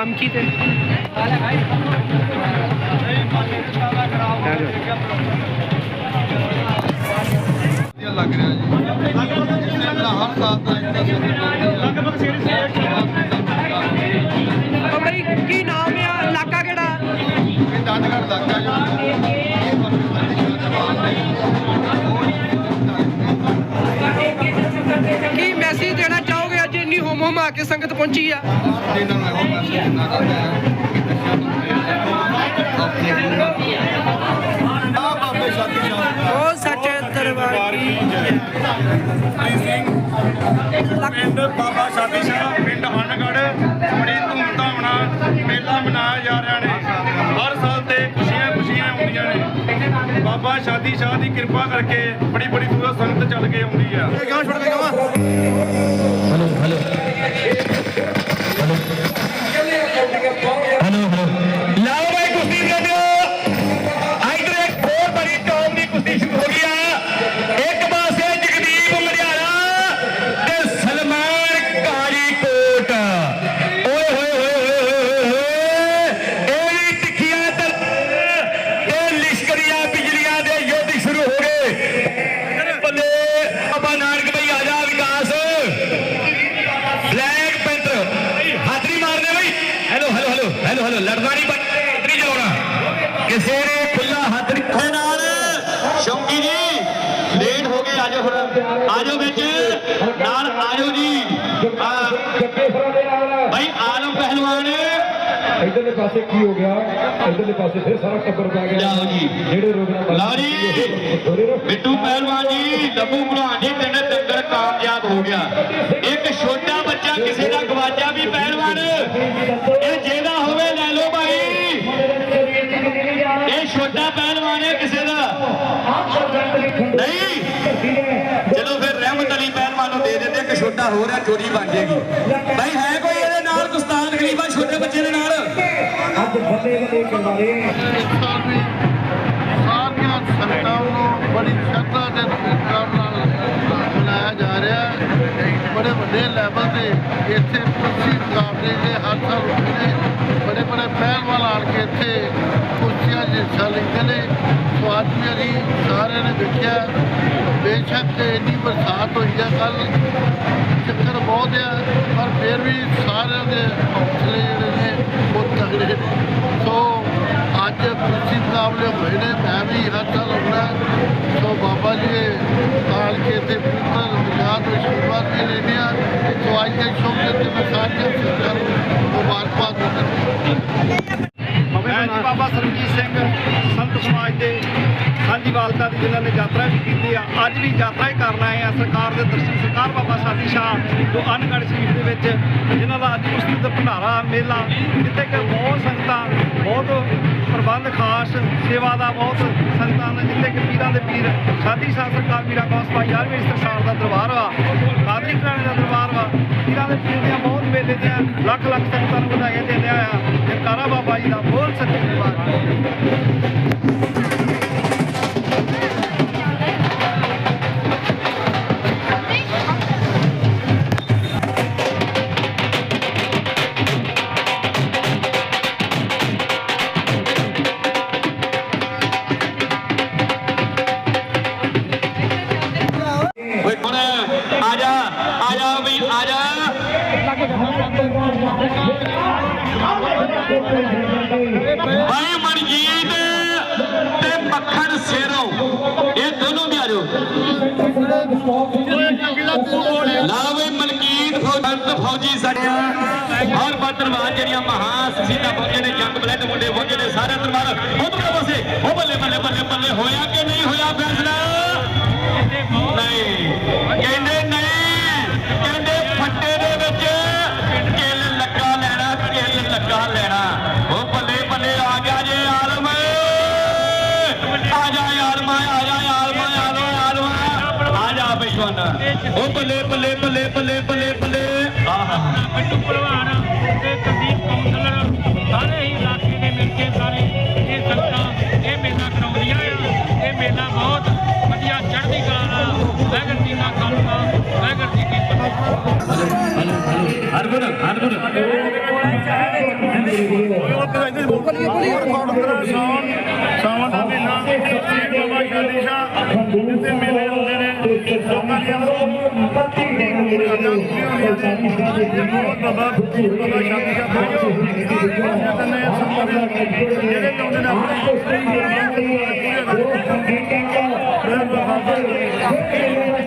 ਨਾਮ ਕੀ ਤੇ? ਲੱਗ ਰਿਹਾ ਜੀ ਜਿਸ ਤਰ੍ਹਾਂ ਹਰ ਸਾਲ ਦਾ ਲਗਭਗ ਬਾਬਾ ਜੀ ਕੀ ਨਾਮ ਆ? ਇਲਾਕਾ ਕਿਹੜਾ? ਇਹ ਡਾਂਡਗੜ ਲੱਗਾ ਜੋ ਕੀ ਮੈਸੇਜ ਦੇਣਾ ਹੋਮ ਕੇ ਸੰਗਤ ਪਹੁੰਚੀ ਆ। ਬਾਬੇ ਸਾਥੀ ਸਾਹਿਬ ਉਹ ਸੱਚੇ ਦਰਬਾਰ ਕੀ ਪਿੰਡ ਬਾਬਾ ਸ਼ਾਦੀ ਸ਼ਾਹ ਪਿੰਡ ਅਨਗੜ ਬੜੀ ਧੂਮਧਾਮ ਨਾਲ ਮੇਲਾ ਮਨਾਇਆ ਜਾ ਰਿਹਾ ਨੇ। ਹਰ ਸਾਲ ਤੇ ਖੁਸ਼ੀਆਂ ਖੁਸ਼ੀਆਂ ਆਉਂਦੀਆਂ ਨੇ। ਬਾਬਾ ਸ਼ਾਦੀ ਸ਼ਾਹ ਦੀ ਕਿਰਪਾ ਕਰਕੇ ਬੜੀ ਬੜੀ ਦੂਰੋਂ ਸੰਗਤ ਚੱਲ ਕੇ ਆਉਂਦੀ ਆ। ਲੜਨਾ ਨਹੀਂ ਬਈ ਹੱਥ ਨਹੀਂ ਚਲਾਉਣਾ ਕਿਸੇ ਨੇ ਖੁੱਲਾ ਹੱਥ ਦੇ ਨਾਲ ਸ਼ੌਕੀ ਜੀ ਲੇਟ ਹੋ ਗਏ ਆਜੋ ਹੁਣ। ਆਜੋ ਵਿੱਚ। ਨਾਲ ਆਜੋ ਜੀ। ਆ, ਭਾਈ ਆਲਮ ਪਹਿਲਵਾਨ। ਇਧਰਲੇ ਪਾਸੇ ਕੀ ਹੋ ਗਿਆ? ਇਧਰਲੇ ਪਾਸੇ ਫਿਰ ਸਾਰਾ ਟੱਬਰ ਪੈ ਗਿਆ। ਲਿਆਓ ਜੀ। ਜਿਹੜੇ ਰੋਗਣਾ ਲਓ ਜੀ। ਬਿੱਟੂ ਪਹਿਲਵਾਨ ਜੀ ਲੱਭੂ ਭਲਵਾਨ ਜੀ ਤਿੰਨ ਦੰਗਲ ਕਾਮਯਾਬ ਹੋ ਗਿਆ। ਇੱਕ ਛੋਟਾ ਬੱਚਾ ਕਿਸੇ ਦਾ ਗਵਾਚਾ ਵੀ ਪਹਿਲਵਾਨ ਇਹ ਜਿਹਦਾ ਹੋਵੇ ਲੈ ਲਓ ਭਾਈ ਇਹ ਛੋਟਾ ਪਹਿਲਵਾਨ ਹੈ ਕਿਸੇ ਦਾ ਨਹੀਂ ਚਲੋ ਫਿਰ ਰਹਿਮਤ ਅਲੀ ਪਹਿਲਵਾਨ ਨੂੰ ਦੇ ਹੋਰ ਹੈ ਚੋਰੀ ਬਣ ਜੇਗੀ। ਭਾਈ ਹੈ ਕੋਈ ਇਹਦੇ ਨਾਲ ਗੁਸਤਾਨ ਗਰੀਬਾ ਛੋਟੇ ਬੱਚੇ ਦੇ ਨਾਲ? ਅੱਜ ਬੱਲੇ ਬੱਲੇ ਕਰਵਾਰੇ ਸਾਰੀਆਂ ਸੰਗਤਾਂ ਨੂੰ ਬੜੀ ਸ਼ਰਧਾ ਦੇ ਨਾਲ ਨਾਲ ਮਨਾਇਆ ਜਾ ਰਿਹਾ ਹੈ। ਬੜੇ ਵੱਡੇ ਲੈਵਲ ਤੇ ਇੱਥੇ ਕੁਸ਼ਤੀ ਮੁਕਾਬਲੇ ਦੇ ਹਰ ਸਾਲ ਹੁੰਦੇ ਬੜੇ ਬੜੇ ਪਹਿਲਵਾਨ ਆਣ ਕੇ ਇੱਥੇ ਕੁਸ਼ਤੀਆਂ ਹਿੱਸਾ ਲੈਂਦੇ ਨੇ। ਸੋ ਅੱਜ ਵੀ ਅਸੀਂ ਸਾਰਿਆਂ ਨੇ ਦੇਖਿਆ, ਬੇਸ਼ੱਕ ਇੰਨੀ ਬਰਸਾਤ ਹੋਈ ਆ ਕੱਲ ਚੱਕਰ ਬਹੁਤ ਆ, ਪਰ ਫਿਰ ਵੀ ਸਾਰਿਆਂ ਦੇ ਹੌਸਲੇ ਜਿਹੜੇ ਨੇ, ਉਹ ਤਗੜੇ ਨੇ। ਸੋ ਅੱਜ ਕੁਸ਼ਤੀ ਮੁਕਾਬਲੇ ਹੋਏ ਨੇ, ਮੈਂ ਵੀ ਹਰ ਸਾਲ ਆਉਣਾ ਸੋ ਬਾਬਾ ਜੀ ਸਾਂਝੀ ਵਾਲਤਾ ਦੀ ਜਿਨ੍ਹਾਂ ਨੇ ਯਾਤਰਾ ਵੀ ਕੀਤੀ ਆ। ਅੱਜ ਵੀ ਯਾਤਰਾ ਹੀ ਕਰਨ ਆਏ ਆ। ਸਰਕਾਰ ਦੇ ਦਰਸ਼ਨ, ਸਰਕਾਰ ਬਾਬਾ ਸਾਦੀ ਸ਼ਾਹ ਜੋ ਅਨਗੜ ਸ਼ਰੀਫ ਦੇ ਵਿੱਚ ਜਿਨ੍ਹਾਂ ਦਾ ਅੱਜ ਕੁਸ਼ਤੀ ਭੰਡਾਰਾ, ਮੇਲਾ, ਜਿੱਥੇ ਕਿ ਬਹੁਤ ਸੰਗਤਾਂ, ਬਹੁਤ ਪ੍ਰਬੰਧ, ਖਾਸ ਸੇਵਾ ਦਾ ਬਹੁਤ ਸੰਗਤਾਂ ਨੇ, ਜਿੱਥੇ ਕਿ ਪੀਰਾਂ ਦੇ ਪੀਰ ਸਾਦੀ ਸ਼ਾਹ ਸਰਕਾਰ ਮੀਰਾ ਗੌਸ ਭਾਈ 11ਵੇਂ ਸਰਕਾਰ ਦਾ ਦਰਬਾਰ ਵਾ, ਕਾਦਰੀ ਘਰਾਣੇ ਦਾ ਦਰਬਾਰ ਵਾ। ਪੀਰਾਂ ਦੇ ਪੀਰ ਦੀਆਂ ਬਹੁਤ ਮੇਲੇ ਦੀਆਂ ਲੱਖ ਲੱਖ ਸੰਗਤਾਂ ਨੂੰ ਵਧਾਈਆਂ ਦਿੰਦਿਆਂ ਆ। ਜਰਕਾਰਾ ਬਾਬਾ ਜੀ ਦਾ ਬੋਲ ਸੱਚੇ ਭਾਈ ਮਨਜੀਤ ਤੇ ਮੱਖਣ ਸੇਰੋਂ। ਇਹ ਦੋਨੋਂ ਵੀ ਆ ਜਾਓ। ਲਾਓ ਵੀ ਫੌਜੰਤ ਫੌਜੀ ਸਾਡਿਆਂ ਹਰ ਬਦਰਵਾਨ ਜਿਹੜੀਆਂ ਮਹਾਂ ਸ਼ਹੀਦਾਂ ਫੌਜਾਂ ਨੇ, ਜੰਗ ਬਲੱਡ ਮੁੰਡੇ ਫੌਜਾਂ ਨੇ, ਸਾਰੇ ਦਰਬਾਰ ਉਧਰ ਪਾਸੇ, ਉਹ ਉਹ ਬੱਲੇ ਬੱਲੇ ਬੱਲੇ ਬੱਲੇ ਬੱਲੇ ਬੱਲੇ। ਆਹਾ। ਬਿੱਟੂ ਭਲਵਾਨ ਤੇ ਕੁਲਦੀਪ ਕੌਂਸਲਰ ਸਾਰੇ ਹੀ ਇਲਾਕੇ ਦੇ ਮਿਲ ਕੇ ਸਾਰੇ ਇਹ ਸੰਗਤਾਂ ਇਹ ਮੇਲਾ ਕਰਾਉਂਦੀਆਂ ਆ। ਇਹ ਮੇਲਾ ਬਹੁਤ ਵਧੀਆ ਚੜ੍ਹਦੀ ਕਲਾ ਨਾਲ ਵਾਹਿਗੁਰੂ ਜੀ ਦਾ ਖਾਲਸਾ ਵਾਹਿਗੁਰੂ ਜੀ ਕੀ ਫਤਿਹ ਹਰਗੁਣ ਹਰਗੁਣ। ਸਾਵਣ ਦਾ ਮਹੀਨਾ ਸ੍ਰੀ ਬਾਬਾ ਸ਼ਾਦੀ ਸ਼ਾਹ ਜਿੱਥੇ ਮੇਲੇ ਜਿਹੜੇ ਵੀ ਆਉਂਦੇ ਨੇ ਆਪਣੇ